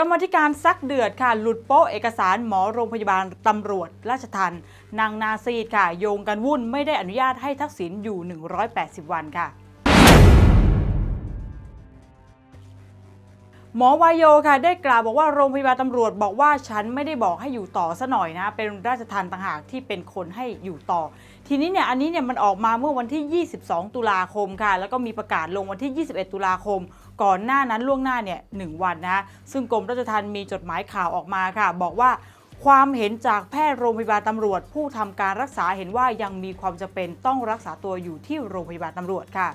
รรมธิการซักเดือดค่ะ หลุดโป๊ะเอกสารหมอโรงพยาบาลตำรวจ ราชทันนางนาซีดค่ะ โยงกันวุ่นไม่ได้อนุญาตให้ทักษิณอยู่ 180 วันค่ะ หมอวายโยค่ะ ได้กล่าวบอกว่าโรงพยาบาลตำรวจบอกว่าฉันไม่ได้บอกให้อยู่ต่อซะหน่อยนะ เป็นราชทันต่างหากที่เป็นคนให้อยู่ต่อ ทีนี้เนี่ยอันนี้เนี่ยมันออกมาเมื่อวันที่ 22 ตุลาคมค่ะ แล้วก็มีประกาศลงวันที่ 21 ตุลาคม ก่อนหน้านั้นล่วงหน้าเนี่ยหนึ่งวันนะซึ่งกรมราชทัณฑ์มีจดหมายข่าวออกมาค่ะ บอกว่าความเห็นจากแพทย์โรงพยาบาลตำรวจ ผู้ทำการรักษาเห็นว่ายังมีความจำเป็นต้องรักษาตัวอยู่ที่โรงพยาบาลตำรวจค่ะ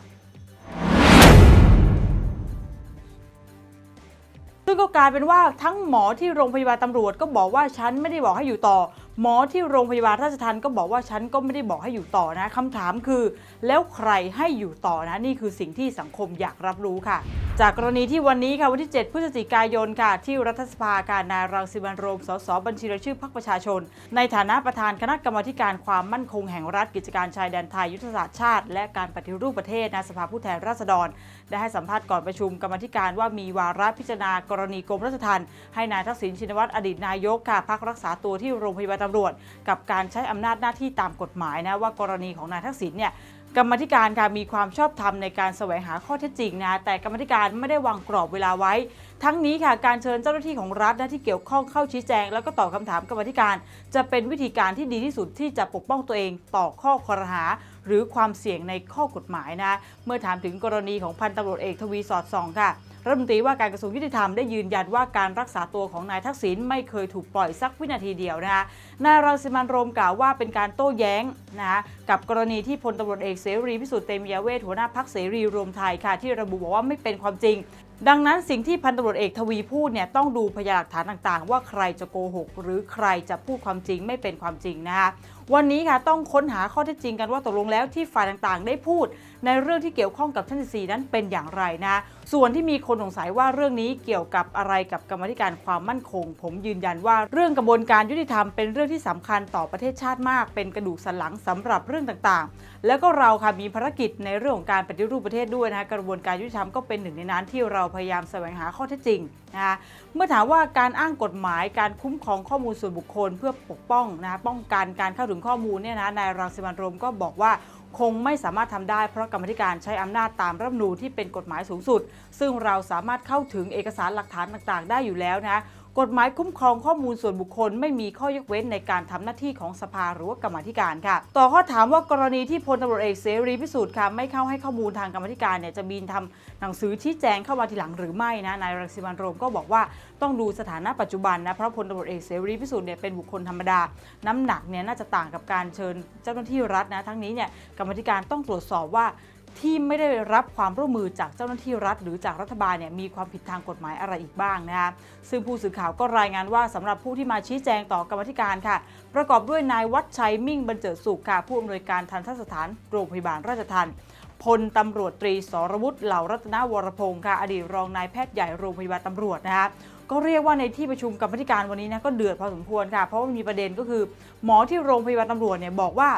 ซึ่งก็กลายเป็นว่าทั้งหมอที่โรงพยาบาลตำรวจก็บอกว่าฉันไม่ได้บอกให้อยู่ต่อ หมอที่โรงพยาบาลราชทัณฑ์ก็บอกว่าฉันก็ไม่ได้บอกให้อยู่ต่อนะคำถามคือ แล้วใครให้อยู่ต่อนะนี่คือสิ่งที่สังคมอยากรับรู้ค่ะ จากกรณีที่วันนี้ค่ะวันที่ 7 พฤศจิกายนค่ะ ที่รัฐสภาการนายรังสิมันโรมสสบัญชีรายชื่อพรรคประชาชน ในฐานะประธานคณะกรรมาการความมั่นคงแห่งรัฐกิจการชายแดนไทยยุทธศาสตร์ชาติ และการปฏิรูปประเทศนะสภาผู้แทนราษฎร ได้ให้สัมภาษณ์ก่อนประชุมกรรมาธิการว่ามีวาระพิจารณากรณีกรมราชทัณฑ์ให้นายทักษิณชินวัตรอดีตนายกค่ะพักรักษาตัวที่โรงพยาบาลตำรวจ กับการใช้อำนาจหน้าที่ตามกฎหมายนะว่ากรณีของนายทักษิณเนี่ยกรรมธิการค่ะมีความชอบธรรมในการแสวงหาข้อเท็จจริงนะแต่กรรมธิการไม่ได้วางกรอบเวลาไว้ ทั้งนี้ค่ะการเชิญเจ้าหน้าที่ของรัฐนะที่เกี่ยวข้องเข้าชี้แจง แล้วก็ตอบคำถามกรรมธิการ จะเป็นวิธีการที่ดีที่สุดที่จะปกป้องตัวเองต่อข้อคอรหา หรือความเสี่ยงในข้อกฎหมายนะเมื่อถามถึงกรณีของพันตำรวจเอกทวีสอดส่องค่ะรัฐมนตรีว่าการกระทรวงยุติธรรมได้ยืนยันว่าการรักษาตัวของนายทักษิณไม่เคยถูกปล่อยสักวินาทีเดียวนะคะนายรังสิมันโรมกล่าวว่าเป็นการโต้แย้งนะคะกับกรณีที่พลตำรวจเอกเสรีพิสุทธิ์เตมียเวทหัวหน้าพักเสรีรวมไทยค่ะที่ระบุบอกว่าไม่เป็นความจริง ดังนั้นสิ่งที่พันตำรวจเอกทวีพูดเนี่ยต้องดูพยานหลักฐานต่างๆ ว่าใครจะโกหก หรือใครจะพูดความจริงไม่เป็นความจริงนะคะวันนี้ค่ะต้องค้นหาข้อเท็จจริงกันว่าตกลงแล้วที่ฝ่ายต่างๆ ได้พูด ในเรื่องที่เกี่ยวข้องกับท่านสีนั้นเป็นอย่างไรนะส่วนที่มีคนสงสัยว่าเรื่องนี้เกี่ยวกับอะไรกับกรรมธิการความมั่นคง ผมยืนยันว่าเรื่องกระบวนการยุติธรรมเป็นเรื่องที่สำคัญต่อประเทศชาติมาก เป็นกระดูกสันหลังสำหรับเรื่องต่างๆ แล้วก็เราค่ะมีภารกิจในเรื่องของการปฏิรูปประเทศด้วยนะคะกระบวนการยุติธรรมก็เป็นหนึ่งในนั้นที่เราพยายามแสวงหาข้อเท็จจริงนะคะเมื่อถามว่าการอ้างกฎหมายการคุ้มครองข้อมูลส่วนบุคคล เพื่อปกป้องนะคะป้องกันการเข้าถึงข้อมูลเนี่ยนะนายรังสิมันโรมก็บอกว่าคงไม่สามารถทำได้เพราะกรรมธิการใช้อำนาจตามรัฐมนูญที่เป็นกฎหมายสูงสุด ซึ่งเราสามารถเข้าถึงเอกสารหลักฐานต่างๆ ได้อยู่แล้วนะ กฎหมายคุ้มครองข้อมูลส่วนบุคคล ไม่มีข้อยกเว้นในการทำหน้าที่ของสภาหรือว่ากรรมธิการค่ะ ต่อข้อถามว่ากรณีที่พลตำรวจเอกเสรีพิสุทธิ์ค่ะไม่เข้าให้ข้อมูลทางกรรมธิการเนี่ยจะมีทำหนังสือชี้แจงเข้ามาทีหลังหรือไม่นะนายรังสิมันโรมก็บอกว่าต้องดูสถานะปัจจุบันนะเพราะพลตำรวจเอกเสรีพิสุทธิ์เนี่ยเป็นบุคคลธรรมดา น้ำหนักเนี่ยน่าจะต่างกับการเชิญเจ้าหน้าที่รัฐนะทั้งนี้เนี่ยกรรมธิการต้องตรวจสอบว่า ที่ไม่ได้รับความร่วมมือจากเจ้าหน้าที่รัฐ หรือจากรัฐบาลเนี่ยมีความผิดทางกฎหมายอะไรอีกบ้างนะคะซึ่งผู้สื่อข่าวก็รายงานว่าสำหรับผู้ที่มาชี้แจงต่อกรรมธิการค่ะ ประกอบด้วยนายวัชชัยมิ่งบรรเจิดสุขค่ะผู้อำนวยการทันทสถานโรงพยาบาลราชทัณฑ์พลตำรวจตรีสรวุฒิเหล่ารัตนวรพงศ์ค่ะอดีตรองนายแพทย์ใหญ่โรงพยาบาลตำรวจนะคะก็เรียกว่าในที่ประชุมกรรมธิการวันนี้นะก็เดือดพอสมควรค่ะ เพราะว่ามีประเด็นก็คือ หมอที่โรงพยาบาลตำรวจเนี่ยบอกว่า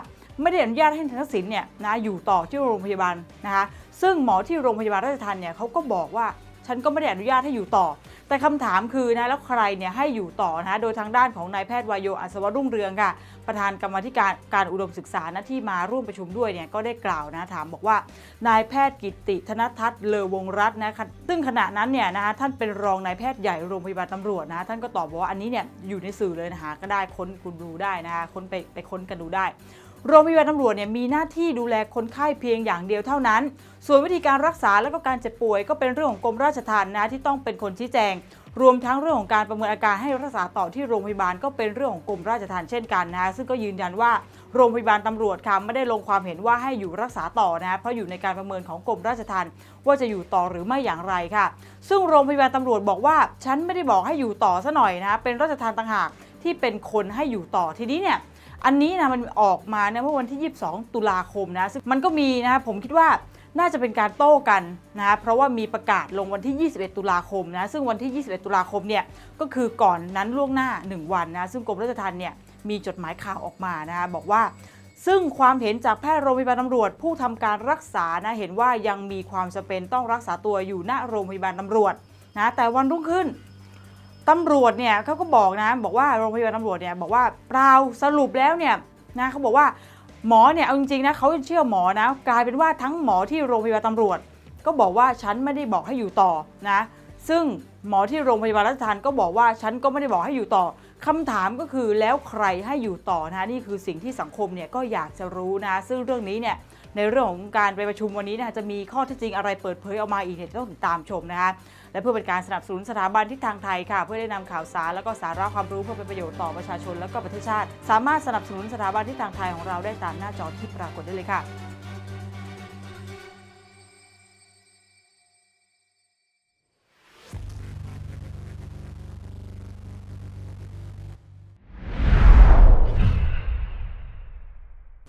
ไม่ได้อนุญาตให้ทักษิณเนี่ยนะอยู่ต่อที่โรงพยาบาลนะคะซึ่งหมอที่โรงพยาบาลราชทัณฑ์เนี่ยเขาก็บอกว่าฉันก็ไม่ได้อนุญาตให้อยู่ต่อ แต่คำถามคือนะแล้วใครเนี่ยให้อยู่ต่อนะโดยทางด้านของนายแพทย์วายโยอัศวรุ่งเรืองค่ะ ประธานกรรมธิการการอุดมศึกษานะที่มาร่วมประชุมด้วยเนี่ยก็ได้กล่าวนะถามบอกว่านายแพทย์กิติธนทัศน์เลอวงรัตน์นะซึ่งขณะนั้นเนี่ยนะคะท่านเป็นรองนายแพทย์ใหญ่โรงพยาบาลตำรวจนะท่านก็ตอบว่าอันนี้เนี่ยอยู่ในสื่อเลยนะคะก็ได้ค้นคุณดูได้นะคะค้นไปไปค้นกันดูได้ โรงพยาบาลตำรวจเนี่ยมีหน้าที่ดูแลคนไข้เพียงอย่างเดียวเท่านั้น ส่วนวิธีการรักษาและก็การเจ็บป่วยก็เป็นเรื่องของกรมราชทัณฑ์นะที่ต้องเป็นคนชี้แจง รวมทั้งเรื่องของการประเมินอาการให้รักษาต่อที่โรงพยาบาลก็เป็นเรื่องของกรมราชทัณฑ์เช่นกันนะซึ่งก็ยืนยันว่าโรงพยาบาลตำรวจค่ะไม่ได้ลงความเห็นว่าให้อยู่รักษาต่อนะเพราะอยู่ในการประเมินของกรมราชทัณฑ์ว่าจะอยู่ต่อหรือไม่อย่างไรค่ะ ซึ่งโรงพยาบาลตำรวจบอกว่าฉันไม่ได้บอกให้อยู่ต่อซะหน่อยนะเป็นราชทัณฑ์ต่างหากที่เป็นคนให้อยู่ต่อทีนี้เนี่ย อันนี้นะมันออกมาเนี่ยเมื่อวันที่ 22 ตุลาคมนะซึ่งมันก็มีนะผมคิดว่าน่าจะเป็นการโต้กันนะเพราะว่ามีประกาศลงวันที่ 21 ตุลาคมนะซึ่งวันที่ 21 ตุลาคมเนี่ยก็คือก่อนนั้นล่วงหน้า 1 วันนะซึ่งกรมราชทัณฑ์เนี่ยมีจดหมายข่าวออกมานะคะบอกว่า ซึ่งความเห็นจากแพทย์โรงพยาบาลตำรวจ ผู้ทำการรักษานะเห็นว่ายังมีความจำเป็นต้องรักษาตัวอยู่ณโรงพยาบาลตำรวจนะแต่วันรุ่งขึ้น ตำรวจเนี่ยเขาก็บอกนะ บอกว่าโรงพยาบาลตำรวจเนี่ยบอกว่าเปล่าสรุปแล้วเนี่ยนะเขาบอกว่าหมอเนี่ยเอาจริงๆนะเขาเชื่อหมอนะกลายเป็นว่าทั้งหมอที่โรงพยาบาลตำรวจ ก็บอกว่าฉันไม่ได้บอกให้อยู่ต่อนะ ซึ่งหมอที่โรงพยาบาลรัชทานก็บอกว่าฉันก็ไม่ได้บอกให้อยู่ต่อ คำถามก็คือแล้วใครให้อยู่ต่อนะนี่คือสิ่งที่สังคมเนี่ยก็อยากจะรู้นะ ซึ่งเรื่องนี้เนี่ยในเรื่องของการไปประชุมวันนี้นยจะมีข้อเท็จจริงอะไรเปิดเผยออกมาอีกเนี่ยต้องติดตามชมนะคะและเพื่อเป็นการสนับสนุนสถาบันทิศทางไทยค่ะ เพื่อได้นำข่าวสารแล้วก็สาระความรู้เพื่อเป็นประโยชน์ต่อประชาชนและก็ประเทศชาติ สามารถสนับสนุนสถาบันทิศทางไทยของเราได้ตามหน้าจอที่ปรากฏได้เลยค่ะ